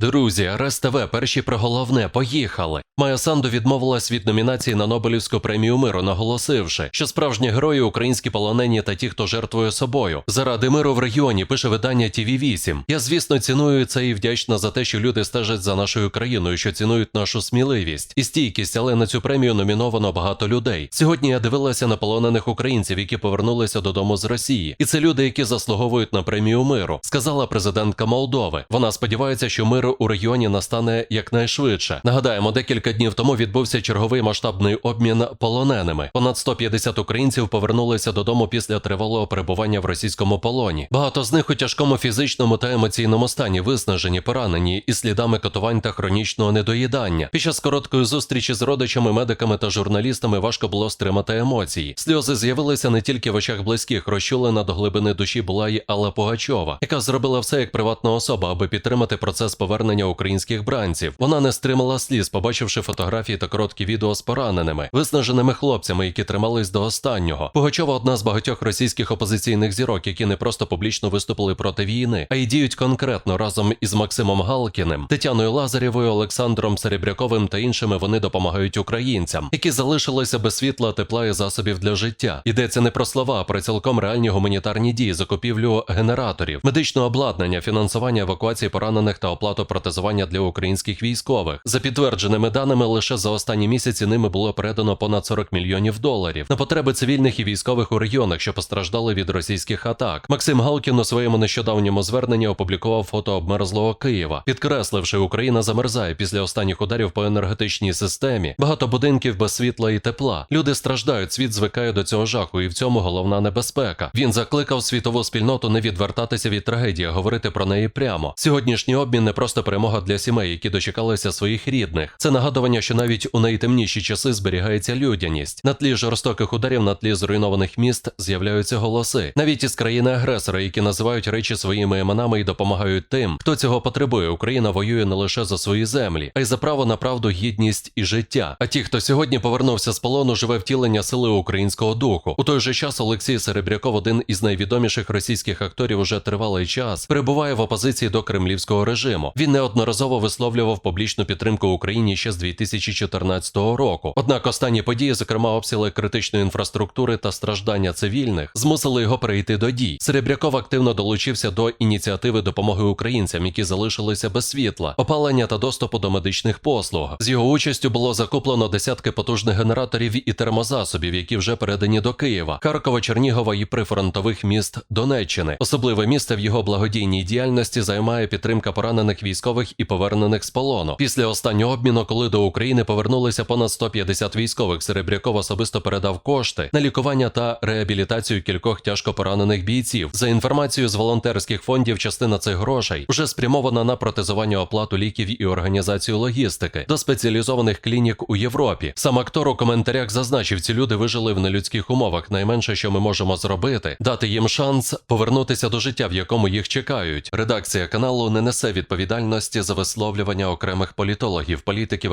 Друзі, раз ТВ, перші про головне, поїхали. Майя Санду відмовилась від номінації на Нобелівську премію миру, наголосивши, що справжні герої українські полонені та ті, хто жертвує собою. Заради миру в регіоні пише видання tv 8 Я, звісно, ціную це і вдячна за те, що люди стежать за нашою країною, що цінують нашу сміливість і стійкість, але на цю премію номіновано багато людей. Сьогодні я дивилася на полонених українців, які повернулися додому з Росії, і це люди, які заслуговують на премію миру, сказала президентка Молдови. Вона сподівається, що мир у регіоні настане якнайшвидше. Нагадаємо, декілька днів тому відбувся черговий масштабний обмін полоненими. Понад 150 українців повернулися додому після тривалого перебування в російському полоні. Багато з них у тяжкому фізичному та емоційному стані, виснажені, поранені із слідами катувань та хронічного недоїдання. Під час короткої зустрічі з родичами, медиками та журналістами важко було стримати емоції. Сльози з'явилися не тільки в очах близьких, розчулена до глибини душі була й Алла Пугачова, яка зробила все як приватна особа, аби підтримати процес повернення українських бранців. Вона не стримала сліз, побачивши фотографії та короткі відео з пораненими, виснаженими хлопцями, які тримались до останнього. Пугачова одна з багатьох російських опозиційних зірок, які не просто публічно виступили проти війни, а й діють конкретно разом із Максимом Галкіним, Тетяною Лазарєвою, Олександром Серебряковим та іншими. Вони допомагають українцям, які залишилися без світла, тепла і засобів для життя. Йдеться не про слова, а про цілком реальні гуманітарні дії, закупівлю генераторів, медичного обладнання, фінансування евакуації поранених та оплату протезування для українських військових. За підтвердженими даними, лише за останні місяці ними було передано понад 40 мільйонів доларів на потреби цивільних і військових у регіонах, що постраждали від російських атак. Максим Галкін у своєму нещодавньому зверненні опублікував фото обмерзлого Києва, підкресливши, Україна замерзає після останніх ударів по енергетичній системі. Багато будинків без світла і тепла. Люди страждають, світ звикає до цього жаху, і в цьому головна небезпека. Він закликав світову спільноту не відвертатися від трагедії, а говорити про неї прямо. Сьогоднішній обмін не просто перемога для сімей, які дочекалися своїх рідних. Це нагадування, що навіть у найтемніші часи зберігається людяність. На тлі жорстоких ударів, на тлі зруйнованих міст з'являються голоси. Навіть із країни-агресора, які називають речі своїми іменами і допомагають тим, хто цього потребує. Україна воює не лише за свої землі, а й за право на правду, гідність і життя. А ті, хто сьогодні повернувся з полону, живе втілення сили українського духу. У той же час Олексій Серебряков, один із найвідоміших російських акторів, уже тривалий час перебуває в опозиції до кремлівського режиму. Він неодноразово висловлював публічну підтримку Україні ще з 2014 року. Однак останні події, зокрема обстріли критичної інфраструктури та страждання цивільних, змусили його перейти до дій. Серебряков активно долучився до ініціативи допомоги українцям, які залишилися без світла, опалення та доступу до медичних послуг. З його участю було закуплено десятки потужних генераторів і термозасобів, які вже передані до Києва, Харкова, Чернігова і прифронтових міст Донеччини. Особливе місце в його благодійній діяльності займає підтримка поранених військових і повернених з полону. Після останнього обміну, коли до України повернулися понад 150 військових, Серебряков особисто передав кошти на лікування та реабілітацію кількох тяжко поранених бійців. За інформацією з волонтерських фондів, частина цих грошей вже спрямована на протезування оплату ліків і організацію логістики до спеціалізованих клінік у Європі. Сам актор у коментарях зазначив, ці люди вижили в нелюдських умовах. Найменше, що ми можемо зробити, дати їм шанс повернутися до життя, в якому їх чекають. Редакція каналу не несе відповідальності за висловлювання окремих політологів, політиків,